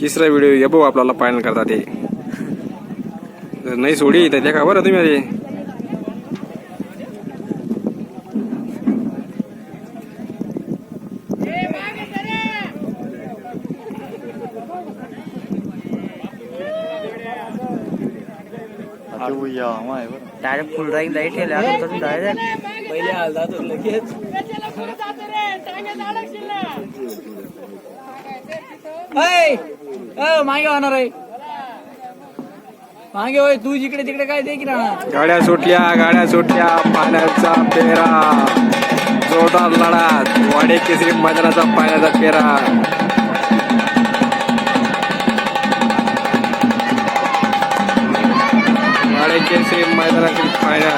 तिसरा व्हिडिओ ये भाऊ आपल्याला फायनल करता ते जर नाही सोडी तर त्या बरं तुम्ही आधी. डायरेक्ट फुल ड्राईव्ह लाइट आहे डायरेक्ट पहिले लगेच. मागे होणार आहे. मागे होय तू जिकडे तिकडे काय दे की ना गाड्या सुटल्या गाड्या सुटल्या पाण्याचा पेरा. जोरदार लढा वाडे केसरी मैदानाचा पाण्याचा पेरा. वाडे केसरी मैदानातील पायऱ्या.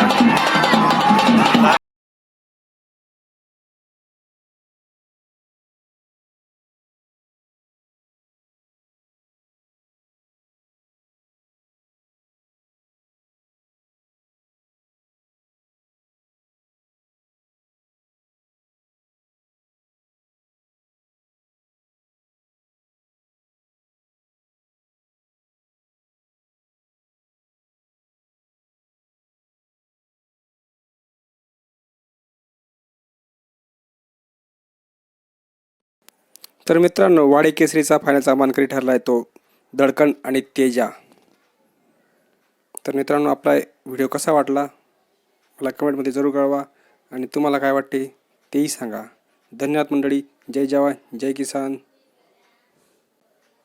तर मित्रांनो वाडे केसरीचा फायनलचा मानकरी ठरला आहे तो? दडकण आणि तेजा. तर मित्रांनो आपला व्हिडिओ कसा वाटला? मला कमेंटमध्ये जरूर कळवा. आणि तुम्हाला काय वाटते तेही सांगा. धन्यवाद मंडळी. जय जवान जय किसान.